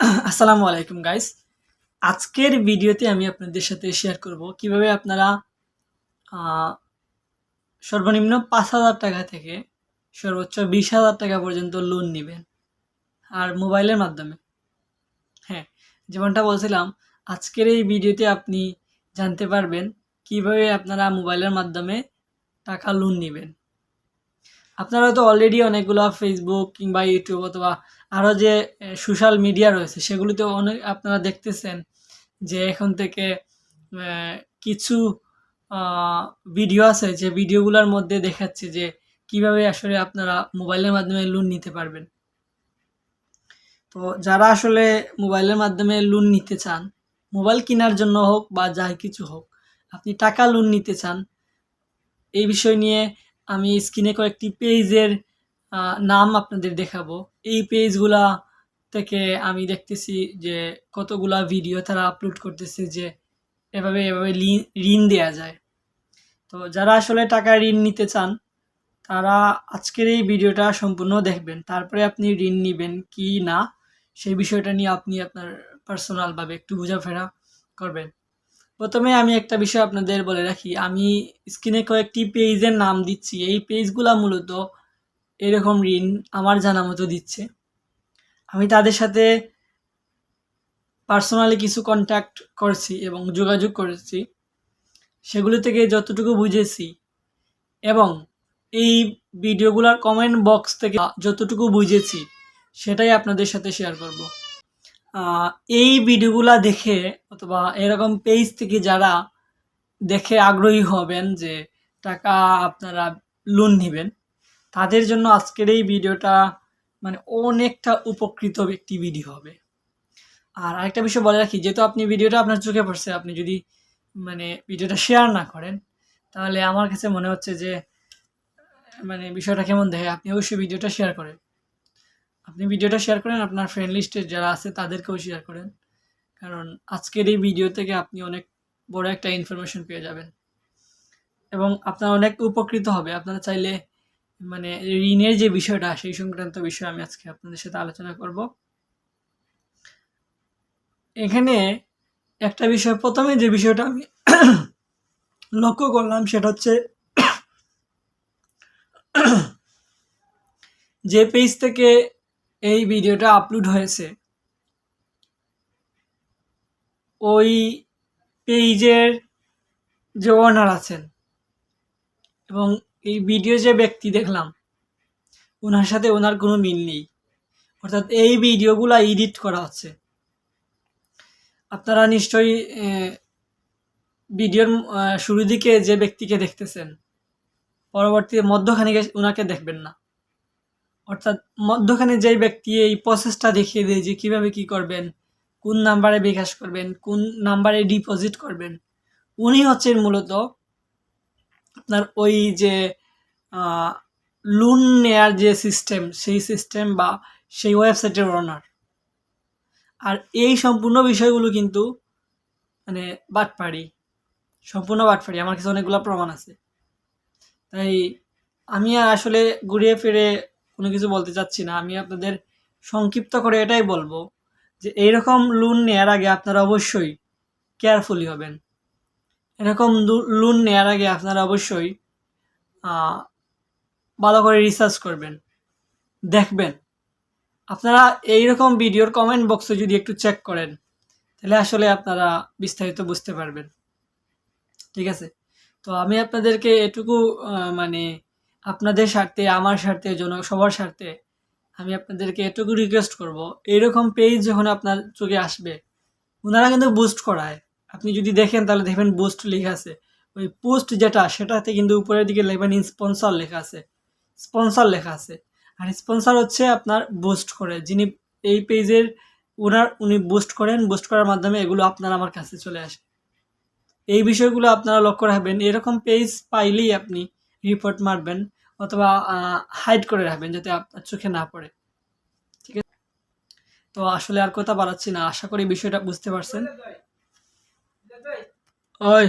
আসসালামু আলাইকুম গাইস আজকের ভিডিওতে আমি আপনাদের সাথে শেয়ার করব কীভাবে আপনারা সর্বনিম্ন পাঁচ হাজার টাকা থেকে সর্বোচ্চ বিশ হাজার টাকা পর্যন্ত লোন নেবেন, আর মোবাইলের মাধ্যমে। হ্যাঁ যেমনটা বলছিলাম, আজকের এই ভিডিওতে আপনি জানতে পারবেন কীভাবে আপনারা মোবাইলের মাধ্যমে টাকা লোন নেবেন। আপনারা তো অলরেডি অনেকগুলো ফেসবুক কিংবা ইউটিউব অথবা আরও যে সোশ্যাল মিডিয়া রয়েছে, সেগুলিতে অনেক আপনারা দেখতেছেন যে এখন থেকে কিছু ভিডিও আছে যে ভিডিওগুলোর মধ্যে দেখাচ্ছে যে কীভাবে আসলে আপনারা মোবাইলের মাধ্যমে লোন নিতে পারবেন। তো যারা আসলে মোবাইলের মাধ্যমে লোন নিতে চান, মোবাইল কেনার জন্য হোক বা যাই কিছু হোক, আপনি টাকা লোন নিতে চান, এই বিষয় নিয়ে আমি স্ক্রিনে কয়েকটি পেজের নাম আপনাদের দেখাবো। এই পেজগুলা থেকে আমি দেখতেছি যে কতগুলা ভিডিও তারা আপলোড করতেছে যে এভাবে এভাবে ঋণ দেয়া যায়। তো যারা আসলে টাকা ঋণ নিতে চান, তারা আজকের এই ভিডিওটা সম্পূর্ণ দেখবেন। তারপরে আপনি ঋণ নেবেন কি না, সেই বিষয়টা নিয়ে আপনি আপনার পার্সোনালভাবে একটু বোঝাফেরা করবেন। প্রথমে আমি একটা বিষয় আপনাদের বলে রাখি, আমি স্ক্রিনে কয়েকটি পেজের নাম দিচ্ছি, এই পেজগুলা মূলত এরকম ঋণ আমার জানা মতো দিচ্ছে। আমি তাদের সাথে পার্সোনালি কিছু কন্ট্যাক্ট করছি এবং যোগাযোগ করেছি, সেগুলি থেকে যতটুকু বুঝেছি এবং এই ভিডিওগুলোর কমেন্ট বক্স থেকে যতটুকু বুঝেছি, সেটাই আপনাদের সাথে শেয়ার করব। এই ভিডিওগুলো দেখে অথবা এরকম পেজ থেকে যারা দেখে আগ্রহী হবেন যে টাকা আপনারা লোন নেবেন, তাদের জন্য আজকের এই ভিডিওটা মানে অনেকটা উপকৃত একটি ভিডিও হবে। আর আরেকটা বিষয় বলে রাখি, যেহেতু আপনি ভিডিওটা আপনার চোখে পড়ছে, আপনি যদি মানে ভিডিওটা শেয়ার না করেন, তাহলে আমার কাছে মনে হচ্ছে যে মানে বিষয়টা কেমন দেখে, আপনি অবশ্যই ভিডিওটা শেয়ার করেন আপনি ভিডিওটা শেয়ার করেন, আপনার ফ্রেন্ড লিস্টে যারা আছে তাদেরকেও শেয়ার করেন। কারণ আজকের এই ভিডিও থেকে আপনি অনেক বড় একটা ইনফরমেশন পেয়ে যাবেন। এবং আপনার অনেক উপকৃত হবে। আপনারা চাইলে মানে ঋণের যে বিষয়টা, সেই সংক্রান্ত বিষয়ে আমি আজকে আপনাদের সাথে আলোচনা করব। এখানে একটা বিষয়, প্রথমে যে বিষয়টা আমি লক্ষ্য করলাম সেটা হচ্ছে যে পেজ থেকে এই ভিডিওটা আপলোড হয়েছে। ওই পেজের যে ওনার আছেন এবং এই ভিডিও যে ব্যক্তি দেখলাম ওনার সাথে ওনার কোনো মিল নেই। অর্থাৎ এই ভিডিওগুলো এডিট করা হচ্ছে। আপনারা নিশ্চয়ই ভিডিওর শুরু দিকে যে ব্যক্তিকে দেখতেছেন পরবর্তী মধ্যখানে ওনাকে দেখবেন না। অর্থাৎ মধ্যখানে যেই ব্যক্তি এই প্রসেসটা দেখিয়ে দেয় যে কীভাবে কি করবেন, কোন নাম্বারে বিকাশ করবেন, কোন নাম্বারে ডিপোজিট করবেন, উনি হচ্ছেন মূলত আপনার ওই যে লোন নেয়ার যে সিস্টেম সেই সিস্টেম বা সেই ওয়েবসাইটের ওনার আর এই সম্পূর্ণ বিষয়গুলো কিন্তু মানে বাটপাড়ি, সম্পূর্ণ বাটপাড়ি, আমার কাছে অনেকগুলো প্রমাণ আছে। তাই আমি আসলে ঘুরিয়ে ফিরে কোনো কিছু বলতে চাচ্ছি না। আমি আপনাদের সংক্ষিপ্ত করে এটাই বলব যে এইরকম লোন নেওয়ার আগে আপনারা অবশ্যই কেয়ারফুলি হবেন। এরকম লোন নেওয়ার আগে আপনারা অবশ্যই ভালো করে রিসার্চ করবেন, দেখবেন। আপনারা এইরকম ভিডিওর কমেন্ট বক্সে যদি একটু চেক করেন, তাহলে আসলে আপনারা বিস্তারিত বুঝতে পারবেন। ঠিক আছে? তো আমি আপনাদেরকে এটুকু মানে আপনাদের স্বার্থে, আমার স্বার্থে, জন, সবার স্বার্থে আমি আপনাদেরকে এটুকু রিকোয়েস্ট করব। এইরকম পেজ যখন আপনার চোখে আসবে ওনারা কিন্তু বুস্ট করায়। আপনি যদি দেখেন তাহলে দেখবেন বুস্ট লেখা আছে। ওই পোস্ট যেটা, সেটাতে কিন্তু উপরের দিকে লেখবেন স্পন্সর লেখা আছে। স্পন্সর লেখা আছে। আর স্পন্সর হচ্ছে আপনার বুস্ট করে। যিনি এই পেজের ওনার উনি বুস্ট করেন বুস্ট করার মাধ্যমে এগুলো আপনার আমার কাছে চলে আসে। এই বিষয়গুলো আপনারা লক্ষ্য রাখবেন। এরকম পেজ পাইলেই আপনি রিপোর্ট মারবেন অথবা হাইড করে রাখবেন যাতে আপনার চোখে না পড়ে। ঠিক আছে? তো আসলে আর কথা বাড়াচ্ছি না। আশা করি বিষয়টা বুঝতে পারছেন। ওই।